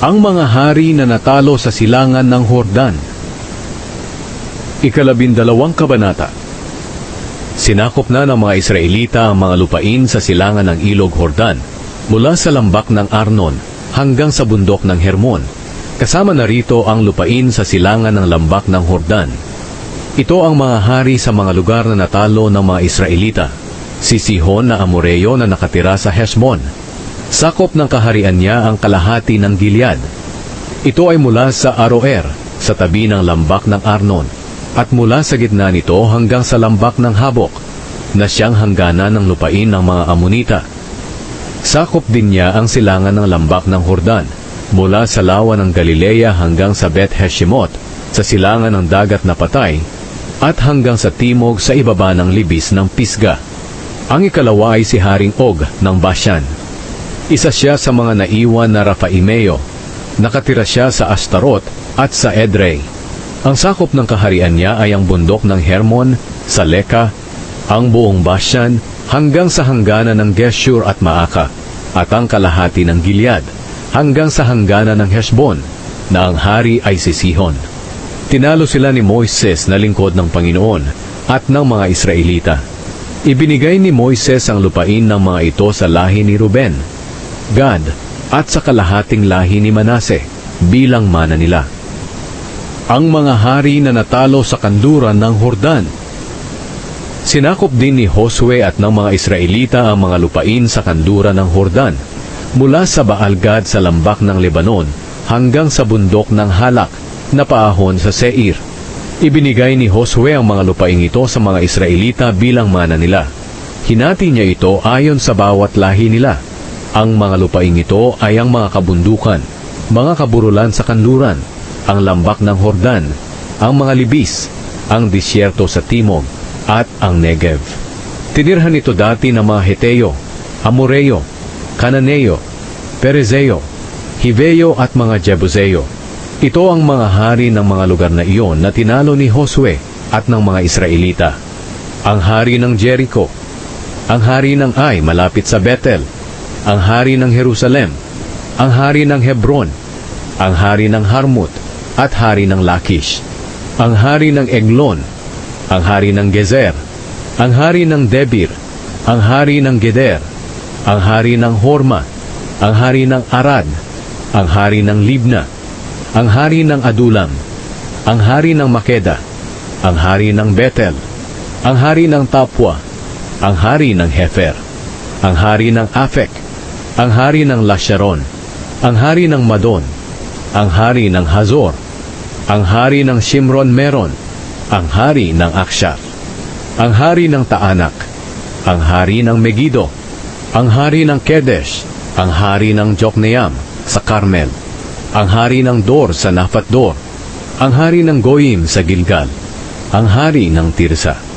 Ang mga hari na natalo sa silangan ng Hordan. Ikalabindalawang kabanata. Sinakop na ng mga Israelita ang mga lupain sa silangan ng Ilog Hordan, mula sa lambak ng Arnon hanggang sa bundok ng Hermon. Kasama na rito ang lupain sa silangan ng lambak ng Hordan. Ito ang mga hari sa mga lugar na natalo ng mga Israelita. Si Sihon na Amoreo na nakatira sa Heshmon. Sakop ng kaharian niya ang kalahati ng Gilead. Ito ay mula sa Aroer, sa tabi ng lambak ng Arnon, at mula sa gitna nito hanggang sa lambak ng Habok, na siyang hangganan ng lupain ng mga Amonita. Sakop din niya ang silangan ng lambak ng Hordan, mula sa lawa ng Galilea hanggang sa Beth Heshimot, sa silangan ng dagat na patay, at hanggang sa timog sa ibaba ng libis ng Pisga. Ang ikalawa ay si Haring Og ng Bashan. Isa siya sa mga naiwan na Rafaimeo. Nakatira siya sa Astarot at sa Edrei. Ang sakop ng kaharian niya ay ang bundok ng Hermon, sa Leka, ang buong Bashan, hanggang sa hangganan ng Geshur at Maaka, at ang kalahati ng Gilead, hanggang sa hangganan ng Heshbon, na ang hari ay si Sihon. Tinalo sila ni Moises na lingkod ng Panginoon at ng mga Israelita. Ibinigay ni Moises ang lupain ng mga ito sa lahi ni Ruben, Gad, at sa kalahating lahi ni Manase, bilang mana nila. Ang mga hari na natalo sa kanduran ng Hordan. Sinakop din ni Josue at ng mga Israelita ang mga lupain sa kanduran ng Hordan, mula sa Baalgad sa lambak ng Lebanon hanggang sa bundok ng Halak na paahon sa Seir. Ibinigay ni Josue ang mga lupaing ito sa mga Israelita bilang mana nila. Hinati niya ito ayon sa bawat lahi nila. Ang mga lupaing ito ay ang mga kabundukan, mga kaburulan sa kanluran, ang lambak ng Hordan, ang mga libis, ang disyerto sa timog, at ang Negev. Tinirhan ito dati ng mga Heteo, Amoreo, Cananeo, Perezeo, Hiveo at mga Jebuseo. Ito ang mga hari ng mga lugar na iyon na tinalo ni Josue at ng mga Israelita. Ang hari ng Jericho, ang hari ng Ai malapit sa Bethel, ang hari ng Jerusalem, ang hari ng Hebron, ang hari ng Harmut, at hari ng Lakish, ang hari ng Eglon, ang hari ng Gezer, ang hari ng Debir, ang hari ng Geder, ang hari ng Horma, ang hari ng Arad, ang hari ng Libna, ang hari ng Adulam, ang hari ng Makeda, ang hari ng Bethel, ang hari ng Tapwa, ang hari ng Hefer, ang hari ng Afek, ang hari ng Lasharon, ang hari ng Madon, ang hari ng Hazor, ang hari ng Shimron Meron, ang hari ng Akshar, ang hari ng Taanak, ang hari ng Megido, ang hari ng Kedesh, ang hari ng Jokneam sa Carmel, ang hari ng Dor sa Nafatdor, ang hari ng Goyim sa Gilgal, ang hari ng Tirsa,